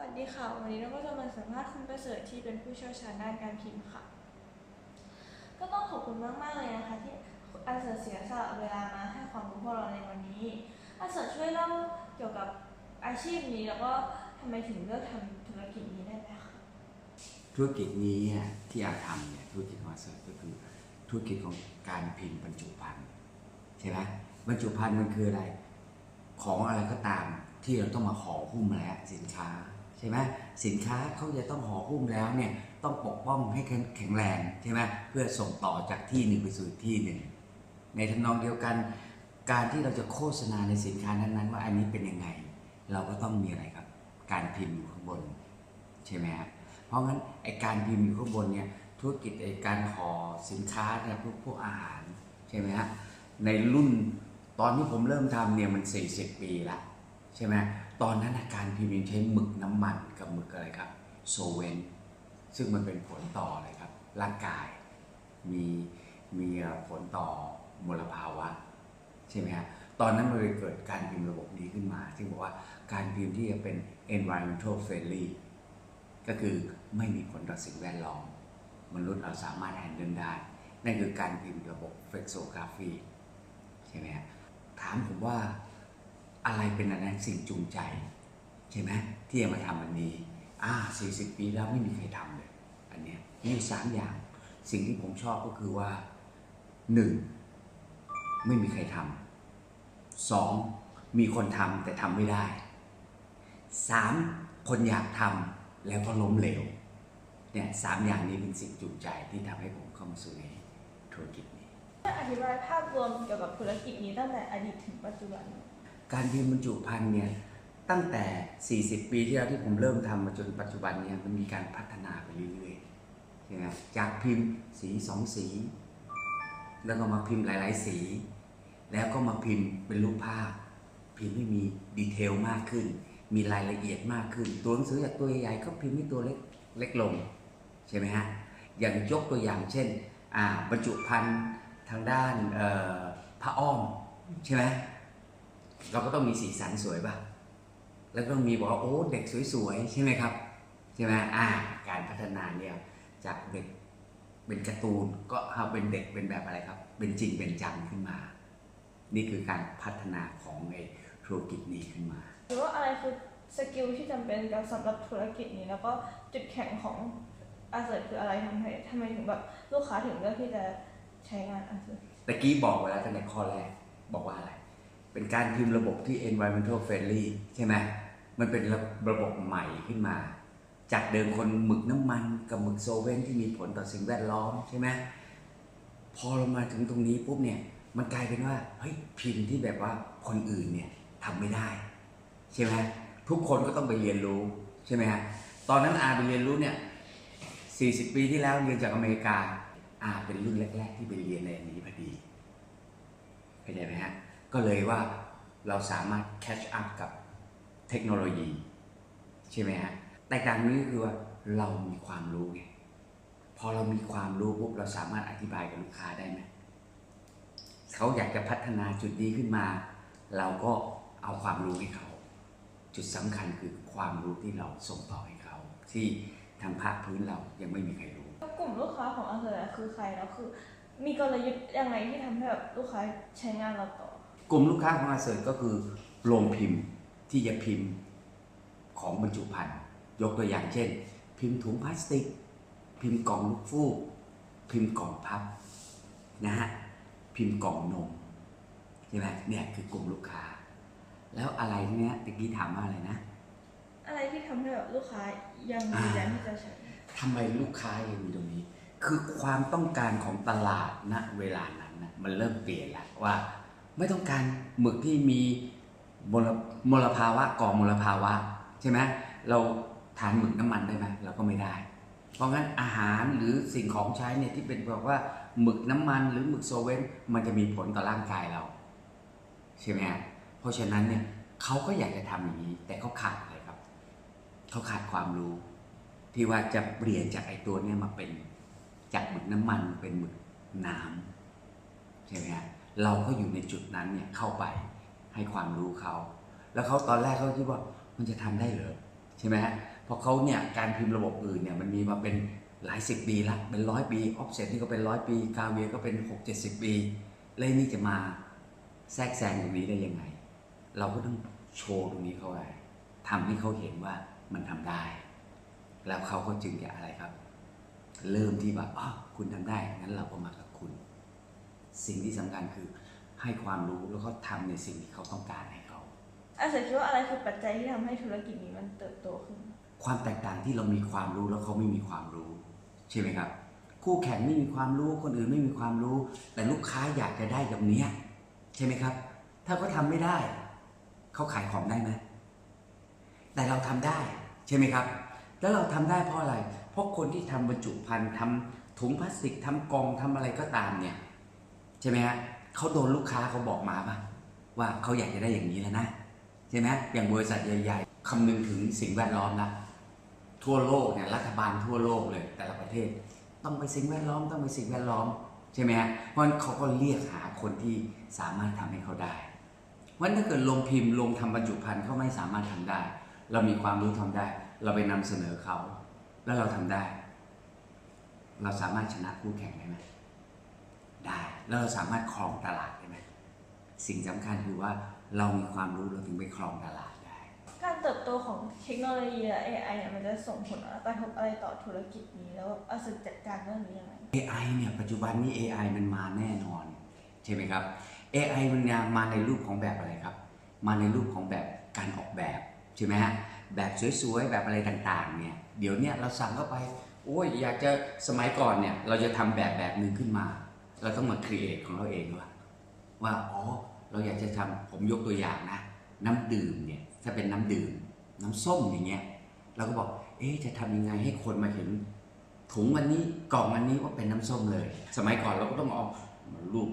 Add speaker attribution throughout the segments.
Speaker 1: วัสดีค่ะ วันนี้เราก็จะมาสัมภาษณ์คุณประเสริฐที่เป็นผู้เชี่ยวชาญด้านการพิมพ์ค่ะ ก็ต้องขอบคุณมากๆเลยนะคะ ที่อาเสริฐเสียสละเวลามาให้ความรู้พวกเราในวันนี้อาเสริฐช่วยเล่าเกี่ยวกับอาชีพนี้แล้วก็ทำไมถึงเลือกทำธุรกิจนี้ได้ไหมคะ
Speaker 2: ธุรกิจนี้ที่อาทำเนี่ยธุรกิจของอาเซิร์ก็คือธุรกิจของการพิมพ์บรรจุภัณฑ์ใช่ไหมบรรจุภัณฑ์มันคืออะไร ของอะไรก็ตามที่เราต้องมาห่อหุ้มแล้วสินค้า ใช่ไหมสินค้าเขาจะต้องห่อหุ้มแล้วเนี่ยต้องปกป้องให้แข็งแรงใช่ไหมเพื่อส่งต่อจากที่หนึ่งไปสู่ที่หนึ่งในทำนองเดียวกัน การที่เราจะโฆษณาในสินค้านั้นๆ ว่าอันนี้เป็นยังไง เราก็ต้องมีอะไรครับ การพิมพ์อยู่ข้างบนใช่ไหมฮะเพราะงั้นไอการพิมพ์อยู่ข้างบนเนี่ยธุรกิจไอการห่อสินค้าเนี่ยพวกพวกอาหารใช่ไหมฮะในรุ่นตอนที่ผมเริ่มทำเนี่ยมัน 40 ปีละใช่ไหม ตอนนั้นอาการพิมพ์ยังใช้หมึกน้ำมันกับหมึกอะไรครับโซเวนซึ่งมันเป็นผลต่ออะไรครับ ร่างกายมีมีผลต่อมลภาวะ ใช่ไหมฮะตอนนั้นมันเลยเกิดการพิมพ์ระบบนี้ขึ้นมาที่บอกว่าการพิมพ์ที่จะเป็น environmental friendly ก็คือไม่มีผลต่อสิ่งแวดล้อม มนุษย์เราสามารถแฮนเดิลได้ นั่นคือการพิมพ์ระบบเฟกโซกราฟีใช่ไหมฮะถามผมว่า อะไรเป็นอันนั้นสิ่งจูงใจใช่ไหมที่จะมาทำอันนี้ อ่า40ปีแล้วไม่มีใครทำเลย อันเนี้ยมีสามอย่าง สิ่งที่ผมชอบก็คือว่าหนึ่งไม่มีใครทำสองมีคนทำแต่ทำไม่ได้สามคนอยากทำแล้วก็ล้มเหลวเนี่ยสามอย่างนี้เป็นสิ่งจูงใจที่ทำให้ผมเข้ามาสู่ในธุรกิจนี้
Speaker 1: อธิบายภาพรวมเกี่ยวกับธุรกิจนี้ตั้งแต่อดีตถึงปัจจุบัน
Speaker 2: การพิมพ์บรรจุภัณฑ์เนี่ยตั้งแต่ 40 ปีที่แล้วที่ผมเริ่มทำมาจนปัจจุบันเนี่ยมันมีการพัฒนาไปเรื่อยๆใช่ไหมจากพิมพ์สีสองสี แล้วก็มาพิมพ์หลาย ๆ สี แล้วก็มาพิมพ์เป็นรูปภาพ พิมพ์ให้มีดีเทลมากขึ้น มีรายละเอียดมากขึ้น ตัวหนังสือจากตัวใหญ่ๆก็พิมพ์ให้ตัวเล็กเล็กลงใช่ไหมฮะอย่างยกตัวอย่างเช่นบรรจุภัณฑ์ทางด้านผ้าอ้อมใช่ไหม เราก็ต้องมีสีสันสวยป่ะ แล้วก็ต้องมีบอกว่าโอ้เด็กสวยๆใช่ไหมครับใช่ไหมอ่า การพัฒนาเนี่ยจากเด็กเป็นการ์ตูนก็เอาเป็นเด็กเป็นแบบอะไรครับ เป็นจริงเป็นจังขึ้นมา นี่คือการพัฒนาของไอ้ธุรกิจนี้ขึ้นมา
Speaker 1: หรือว่าอะไรคือสกิลที่จำเป็นกับสำหรับธุรกิจนี้ แล้วก็จุดแข็งของอาเสริฐคืออะไรทำไมทำไมถึงแบบลูกค้าถึงเลือกที่จะใช้งานอาเสริฐ
Speaker 2: ตะกี้บอกไว้แล้วตั้งแต่ข้อแรกบอกว่าอะไร เป็นการพิมพ์ระบบที่ environmental friendly ใช่ไหมมันเป็นระระบบใหม่ขึ้นมา จากเดิมคนหมึกน้ำมันกับหมึกโซเวนที่มีผลต่อสิ่งแวดล้อมใช่ไหมพอเรามาถึงตรงนี้ปุ๊บเนี่ยมันกลายเป็นว่าเฮ้ยพิมพ์ที่แบบว่าคนอื่นเนี่ยทำไม่ได้ ใช่ไหมทุกคนก็ต้องไปเรียนรู้ใช่ไหมฮะตอนนั้นอาไปเรียนรู้เนี่ย40 ปีที่แล้วเรียนจากอเมริกาอาเป็นรุ่นแรก ๆ ที่ไปเรียนในอันนี้พอดีเข้าใจไหมฮะ ก็เลยว่าเราสามารถ catch up กับเทคโนโลยี ใช่ไหมฮะแต่การนี้คือว่าเรามีความรู้ไงพอเรามีความรู้ปุ๊บเราสามารถอธิบายกับลูกค้าได้ไหมเขาอยากจะพัฒนาจุดนี้ขึ้นมา เราก็เอาความรู้ให้เขา จุดสำคัญคือความรู้ที่เราส่งต่อให้เขา ที่ทางภาคพื้นเรายังไม่มีใครรู้
Speaker 1: กลุ่มลูกค้าของอาเสริฐคือใครแล้วคือ มีกลยุทธ์ยังไงที่ทำให้แบบลูกค้าใช้งานเราต่อ
Speaker 2: กลุ่มลูกค้าของอาเซิร์ก็คือโรงพิมพ์ที่จะพิมพ์ของบรรจุภัณฑ์ ยกตัวอย่างเช่น พิมพ์ถุงพลาสติก พิมพ์กล่องลูกฟูกพิมพ์กล่องพับนะฮะพิมพ์กล่องนมใช่ไหมเนี่ยคือกลุ่มลูกค้า แล้วอะไรเนี้ยตะกี้ถามว่าอะไรนะ
Speaker 1: อะไรที่ทำให้แบบลูกค้ายังยืนยันที่จะใช้
Speaker 2: ทำไมลูกค้ายังมีตรงนี้ คือความต้องการของตลาดณเวลานั้นนะมันเริ่มเปลี่ยนแล้วว่า ไม่ต้องการหมึกที่มีมลมลภาวะก่อมลภาวะใช่ไหมเราทานหมึกน้ำมันได้ไหมเราก็ไม่ได้ เพราะงั้นอาหารหรือสิ่งของใช้เนี่ยที่เป็นบอกว่าหมึกน้ำมันหรือหมึกโซเวนมันจะมีผลต่อร่างกายเรา ใช่ไหมเพราะฉะนั้นเนี่ยเขาก็อยากจะทำอย่างนี้ แต่เขาขาดอะไรครับเขาขาดความรู้ ที่ว่าจะเปลี่ยนจากไอ้ตัวเนี้มาเป็นจากหมึกน้ำมันเป็นหมึกน้ำใช่ไหมฮะ เราก็อยู่ในจุดนั้นเนี่ยเข้าไปให้ความรู้เขา แล้วเขาตอนแรกเขาคิดว่ามันจะทำได้เหรอใช่ไหมฮะเพราะเขาเนี่ยการพิมพ์ระบบอื่นเนี่ยมันมีมาเป็นหลายสิบปีละเป็นร้อยปีออฟเซตนี่ก็เป็นร้อยปีกาเวียก็เป็นหกเจ็ดสิบปีแล้วนี่จะมาแทรกแซงตรงนี้ได้ยังไง เราก็ต้องโชว์ตรงนี้เขาไว้ทำให้เขาเห็นว่ามันทำได้ แล้วเขาก็จึงจะอะไรครับ เริ่มที่แบบอ๋อคุณทำได้งั้นเราก็มา สิ่งที่สำคัญคือให้ความรู้แล้วก็ทำในสิ่งที่เขาต้องการให้เขา
Speaker 1: อาเสือคิดว่าอะไรคือปัจจัยที่ทำให้ธุรกิจนี้มันเติบโตขึ้น
Speaker 2: ความแตกต่างที่เรามีความรู้แล้วเขาไม่มีความรู้ ใช่ไหมครับ คู่แข่งไม่มีความรู้คนอื่นไม่มีความรู้ แต่ลูกค้าอยากจะได้แบบเนี้ยใช่ไหมครับ ถ้าเขาทำไม่ได้ เขาขายของได้ไหมแต่เราทำได้ใช่ไหมครับ แล้วเราทำได้เพราะอะไร เพราะคนที่ทำบรรจุภัณฑ์ทำถุงพลาสติกทำกล่องทำอะไรก็ตามเนี่ย ใช่ไหมฮะเขาโดนลูกค้าเขาบอกมาป่ะว่าเขาอยากจะได้อย่างนี้แล้วนะใช่ไหมอย่างบริษัทใหญ่ๆคำนึงถึงสิ่งแวดล้อมละทั่วโลกเนี่ยรัฐบาลทั่วโลกเลยแต่ละประเทศ ต้องไปสิ่งแวดล้อมต้องไปสิ่งแวดล้อมใช่ไหมฮะเพราะนั้นเขาก็เรียกหาคนที่สามารถทำให้เขาได้เพราะฉะนั้นถ้าเกิดลงพิมพ์ลงทำบรรจุภัณฑ์เขาไม่สามารถทำได้ เรามีความรู้ทำได้ เราไปนำเสนอเขา แล้วเราทำได้ เราสามารถชนะคู่แข่งได้ไหม แล้วเราสามารถครองตลาดได้ไหมสิ่งสำคัญคือว่าเรามีความรู้เราถึงไปครองตลาดได้
Speaker 1: การเติบโตของเทคโนโลยีและ AI เนี่ยมันจะส่งผลกระทบอะไรต่อธุรกิจนี้แล้วอาเสือจัดการเรื่องนี้ยังไง
Speaker 2: AI เนี่ยปัจจุบันนี้ AI มันมาแน่นอน ใช่ไหมครับ AI มันเนี่ยมาในรูปของแบบอะไรครับ มาในรูปของแบบการออกแบบใช่ไหมฮะแบบสวยๆแบบอะไรต่างๆเนี่ยเดี๋ยวเนี่ยเราสั่งเข้าไปโอ้ยอยากจะสมัยก่อนเนี่ยเราจะทำแบบแบบหนึ่งขึ้นมา เราต้องมาครีเอทของเราเองว่าว่าอ๋อเราอยากจะทำผมยกตัวอย่างนะ น้ำดื่มเนี่ยถ้าเป็นน้ำดื่ม น้ำส้มอย่างเงี้ยเราก็บอก เอ๊จะทำยังไงให้คนมาเห็นถุงอันนี้กล่องอันนี้ว่าเป็นน้ำส้มเลย สมัยก่อนเราก็ต้องเอารูป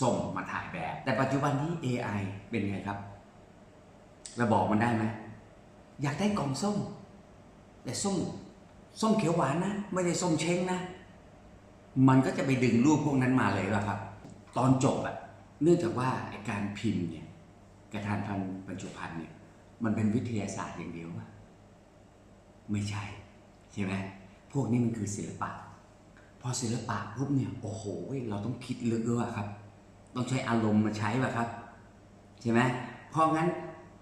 Speaker 2: ส้มมาถ่ายแบบ แต่ปัจจุบันที่ AI เป็นไงครับเราบอกมันได้ไหมอยากได้กล่องส้ม แต่ส้มส้มเขียวหวานนะ ไม่ใช่ส้มเช้งนะ มันก็จะไปดึงรูปพวกนั้นมาเลยว่าครับ ตอนจบอะเนื่องจากว่าไอการพิมพ์เนี่ยกระทานพันบรรจุภัณฑ์เนี่ยมันเป็นวิทยาศาสตร์อย่างเดียววะไม่ใช่ ใช่ไหมพวกนี้มันคือศิลปะ พอศิลปะปุ๊บเนี่ยโอ้โหเราต้องคิดลึกด้วยว่ะครับ ต้องใช้อารมณ์มาใช้ว่ะครับ ใช่ไหมเพราะงั้น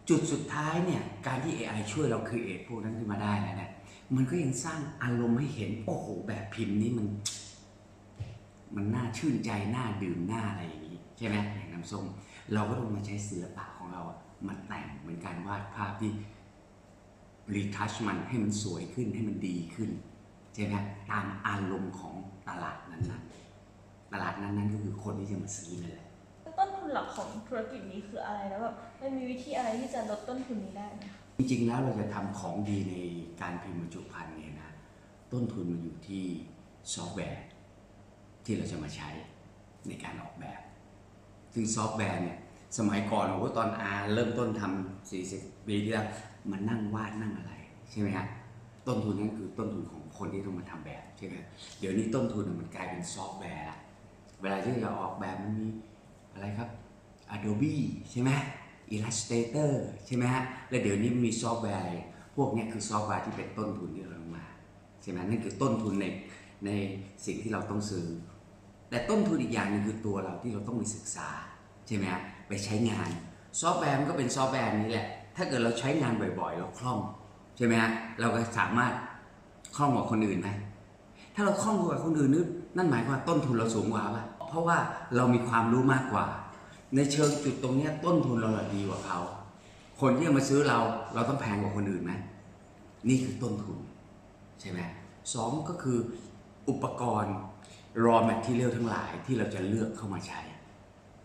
Speaker 2: จุดสุดท้ายเนี่ยการที่ AI ช่วยเราคือเอพวกนั้นขึ้นมาได้แล้วเนี่ยมันก็ยังสร้างอารมณ์ให้เห็นโอ้โหแบบพิมพ์นี้มัน มันน่าชื่นใจน่าดื่มน่าอะไรอย่างนี้ใช่ไหมอย่างน้ำส้ม เราก็ต้องมาใช้ศิลปะของเราอะมาแต่งเหมือนการวาดภาพที่รีทัชมันให้มันสวยขึ้นให้มันดีขึ้นใช่ไหมตามอารมณ์ของตลาดนั้นๆ ตลาดนั้นๆก็คือคนที่จะมาซื้อนั่นแหละ
Speaker 1: ต้นทุนหลักของธุรกิจนี้คืออะไรแล้วแบบมันมีวิธีอะไรที่จะลดต้นทุนนี้ได้ไหมคะ
Speaker 2: จริงๆแล้วเราจะทำของดีในการพิมพ์บรรจุภัณฑ์เนี่ยนะต้นทุนมันอยู่ที่ซอฟต์แวร์ ที่เราจะมาใช้ในการออกแบบ ซึ่งซอฟต์แวร์เนี่ยสมัยก่อนโอ้โหตอนอาเริ่มต้นทำ40ปีที่แล้วมันนั่งวาดนั่งอะไร ใช่ไหมฮะต้นทุนนั่นคือต้นทุนของคนที่ต้องมาทำแบบใช่ไหมเดี๋ยวนี้ต้นทุนมันกลายเป็นซอฟต์แวร์ละเวลาที่เราออกแบบมันมีอะไรครับ Adobe ใช่ไหม Illustrator ใช่ไหมฮะแล้วเดี๋ยวนี้มีซอฟต์แวร์พวกนี้คือซอฟต์แวร์ที่เป็นต้นทุนที่เราลงมาใช่ไหมนั่นคือต้นทุนในในสิ่งที่เราต้องซื้อ แต่ต้นทุนอีกอย่างหนึงคือตัวเราที่เราต้องไปศึกษาใช่ไหมฮะไปใช้งานซอฟต์แวร์มันก็เป็นซอฟต์แวร์นี้แหละ ถ้าเกิดเราใช้งานบ่อยๆ เราคล่องใช่ไหมฮะเราก็สามารถคล่องกว่าคนอื่นไหมถ้าเราคล่องกว่าคนอื่นนึกนั่นหมายความว่าต้นทุนเราสูงกว่าป่ะเพราะว่าเรามีความรู้มากกว่า ในเชิงจุดตรงนี้ต้นทุนเราดีกว่าเขา คนที่มาซื้อเราเราต้องแพงกว่าคนอื่นไหมนี่คือต้นทุนใช่ไหมสองก็คืออุปกรณ์ raw material ทั้งหลายที่เราจะเลือกเข้ามาใช้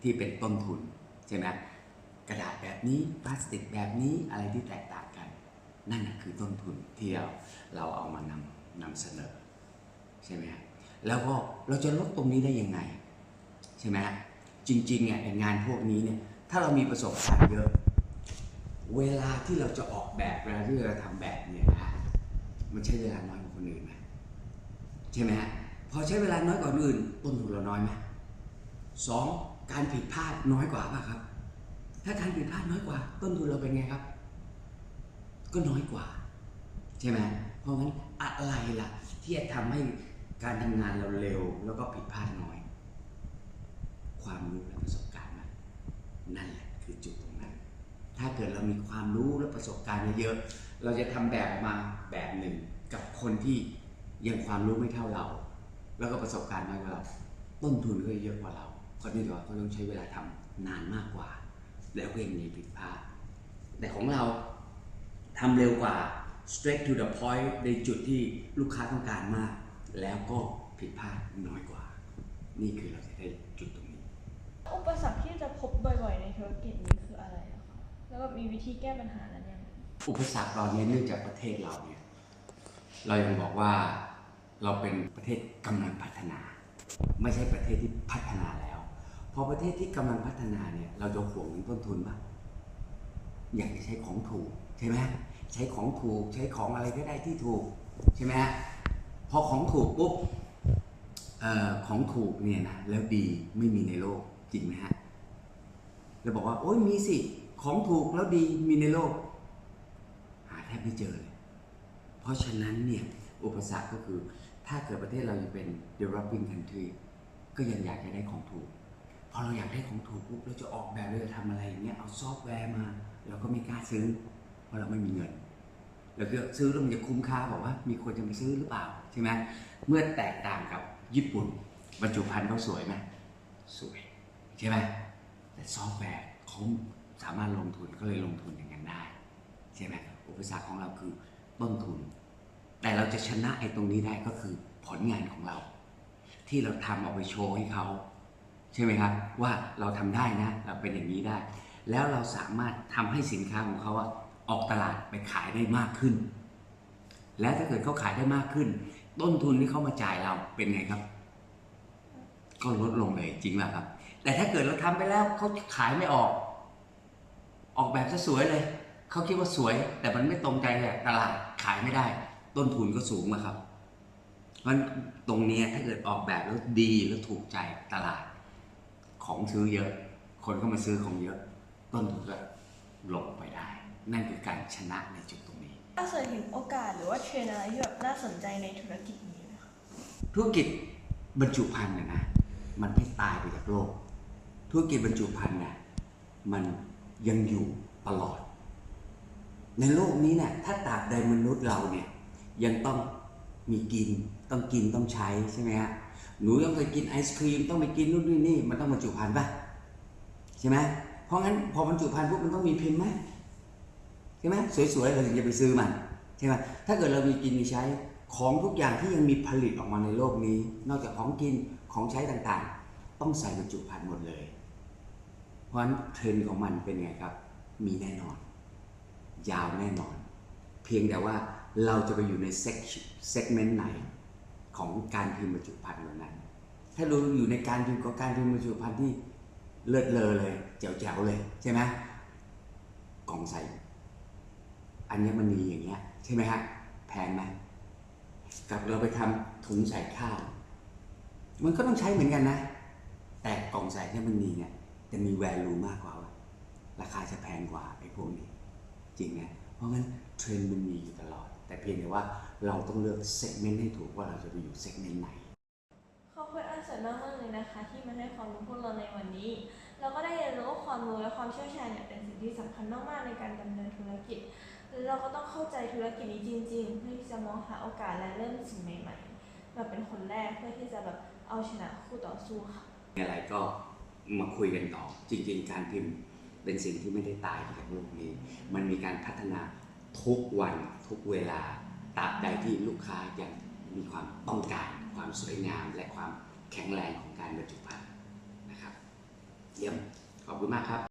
Speaker 2: ที่เป็นต้นทุนใช่ไหมกระดาษแบบนี้พลาสติกแบบนี้อะไรที่แตกต่างกัน นั่นคือต้นทุนที่เราเราเอามานำนำเสนอใช่ไหมฮะแล้วก็เราจะลดตรงนี้ได้ยังไงใช่ไหมฮะจริงๆเนี่ยงานพวกนี้เนี่ยถ้าเรามีประสบการณ์เยอะ เวลาที่เราจะออกแบบเวลาที่เราทำแบบเนี่ยนะมันใช้เวลาน้อยกว่าคนอื่นไหมใช่ไหมฮะ พอใช้เวลาน้อยกว่าอื่น ต้นทุนเราน้อยไหมสองการผิดพลาดน้อยกว่าป่ะครับ ถ้าการผิดพลาดน้อยกว่า ต้นทุนเราเป็นไงครับ ก็น้อยกว่า ใช่ไหมเพราะงั้นอะไรล่ะ ที่จะทำให้การทำงานเราเร็ว แล้วก็ผิดพลาดน้อย ความรู้และประสบการณ์มันนั่นแหละคือจุดตรงนั้น ถ้าเกิดเรามีความรู้และประสบการณ์เยอะเราจะทำแบบมาแบบหนึ่งกับคนที่ยังความรู้ไม่เท่าเรา แล้วก็ประสบการณ์น้อยกว่าเรา ต้นทุนก็เยอะกว่าเรา ก็นี่ถือว่าเขาต้องใช้เวลาทำนานมากกว่า แล้วก็ยังมีผิดพลาดแต่ของเราทำเร็วกว่า straight to the point ในจุดที่ลูกค้าต้องการมาก แล้วก็ผิดพลาดน้อยกว่า นี่คือเราจะได้จุดตรงนี้
Speaker 1: อุปสรรคที่จะพบบ่อยๆ ในธุรกิจนี้คืออะไรอะคะแล้วก็มีวิธีแก้ปัญหานั้นยังไง
Speaker 2: อุปสรรคตอนนี้เนื่องจากประเทศเราเนี่ย เรายังบอกว่า เราเป็นประเทศกำลังพัฒนา ไม่ใช่ประเทศที่พัฒนาแล้ว พอประเทศที่กำลังพัฒนาเนี่ยเราจะห่วงเรื่องต้นทุนปะอยากจะใช้ของถูกใช่ไหมใช้ของถูกใช้ของอะไรก็ได้ที่ถูกใช่ไหมฮะพอของถูกปุ๊บเอ่อของถูกเนี่ยนะแล้วดีไม่มีในโลกจริงไหมฮะเราบอกว่าโอ้ยมีสิของถูกแล้วดีมีในโลก หาแทบไม่เจอเลย เพราะฉะนั้นเนี่ย อุปสรรคก็คือ ถ้าเกิดประเทศเรายังเป็น developing country ก็ยังอยากจะได้ของถูก พอเราอยากได้ของถูกปุ๊บเราจะออกแบบเราจะทำอะไรอย่างเงี้ยเอาซอฟต์แวร์มา เราก็ไม่กล้าซื้อ เพราะเราไม่มีเงินแล้วก็ซื้อแล้วมันจะคุ้มค่าบอกว่า มีคนจะมาซื้อหรือเปล่าใช่ไหมเมื่อแตกต่างกับญี่ปุ่น บรรจุภัณฑ์เขาสวยไหมสวยใช่ไหมแต่ซอฟต์แวร์เขาสามารถลงทุนก็เลยลงทุนอย่างนั้นได้ ใช่ไหมอุปสรรคของเราคือต้นทุน แต่เราจะชนะไอ้ตรงนี้ได้ก็คือผลงานของเรา ที่เราทำเอาไปโชว์ให้เขา ใช่ไหมครับ ว่าเราทำได้นะเราเป็นอย่างนี้ได้ แล้วเราสามารถทำให้สินค้าของเขาอะออกตลาดไปขายได้มากขึ้น แล้วถ้าเกิดเขาขายได้มากขึ้น ต้นทุนที่เขามาจ่ายเราเป็นไงครับ ก็ลดลงเลยจริงไหมครับ แต่ถ้าเกิดเราทำไปแล้วเขาขายไม่ออก ออกแบบซะสวยเลย เขาคิดว่าสวย แต่มันไม่ตรงใจเลยตลาดขายไม่ได้ ต้นทุนก็สูงอะครับเพราะฉะนั้นตรงเนี้ยถ้าเกิดออกแบบแล้วดีแล้วถูกใจตลาด ของซื้อเยอะ คนก็มาซื้อของเยอะ ต้นทุนก็ลงไปได้ นั่นคือการชนะในจุดตรงนี้
Speaker 1: ถ้าเสิร์ชเห็นโอกาสหรือว่าเทรนด์อะไรที่แบบน่าสนใจในธุรกิจนี้ไหมคะ
Speaker 2: ธุรกิจบรรจุภัณฑ์เนี่ยนะมันไม่ตายไปจากโลก ธุรกิจบรรจุภัณฑ์เนี่ยมันยังอยู่ตลอด ในโลกนี้เนี่ยถ้าตราบใดมนุษย์เราเนี่ย ยังต้องมีกินต้องกินต้องใช้ใช่ไหมฮะหนูต้องไปกินไอศครีมต้องไปกินนู่นนี่นี่มันต้องบรรจุภัณฑ์ป่ะใช่ไหมเพราะงั้นพอบรรจุภัณฑ์ปุ๊บมันต้องมีพิมพ์ไหมใช่ไหมสวยๆเราถึงจะไปซื้อมันใช่ไหมถ้าเกิดเรามีกินมีใช้ของทุกอย่างที่ยังมีผลิตออกมาในโลกนี้ นอกจากของกินของใช้ต่างๆ ต้องใส่บรรจุภัณฑ์หมดเลย เพราะฉะนั้นเทรนด์ของมันเป็นไงครับ มีแน่นอน ยาวแน่นอน เพียงแต่ว่า เราจะไปอยู่ในเซกเมนต์ไหนของการพิมพ์บรรจุภัณฑ์วันนั้น ถ้าเราอยู่ในการพิมพ์กับการพิมพ์บรรจุภัณฑ์ที่เลิศเลอเลยแจ๋วๆเลยใช่ไหมกล่องใส่อัญมณีอย่างเงี้ยใช่ไหมฮะแพงไหมกับเราไปทำถุงใส่ข้าว มันก็ต้องใช้เหมือนกันนะ แต่กล่องใส่อัญมณีเนี่ยจะมี value มากกว่าว่า ราคาจะแพงกว่าไอ้พวกนี้ จริงไหมเพราะงั้นเทรนด์มันมีอยู่ตลอด แต่เพียงแต่ว่าเราต้องเลือกเซกเมนต์ให้ถูกว่าเราจะไปอยู่เซกเมนต์ไหน
Speaker 1: ขอบคุณอาเสิร์ตมากเลยนะคะ ที่มาให้ความรู้พวกเราในวันนี้ เราก็ได้เรียนรู้ว่าความรู้และความเชี่ยวชาญเนี่ยเป็นสิ่งที่สำคัญมากๆในการดำเนินธุรกิจและเราก็ต้องเข้าใจธุรกิจนี้จริง ๆ เพื่อที่จะมองหาโอกาสและเริ่มสิ่งใหม่ๆมาเป็นคนแรกเพื่อที่จะแบบเอาชนะคู่ต่อสู้ค่ะ
Speaker 2: อะไรก็มาคุยกันต่อจริง ๆ การพิมพ์เป็นสิ่งที่ไม่ได้ตายจากโลกนี้ มันมีการพัฒนา ทุกวันทุกเวลาตราบใดที่ลูกค้ายังมีความต้องการความสวยงาม และความแข็งแรงของการบรรจุภัณฑ์นะครับ เยี่ยม ขอบคุณมากครับ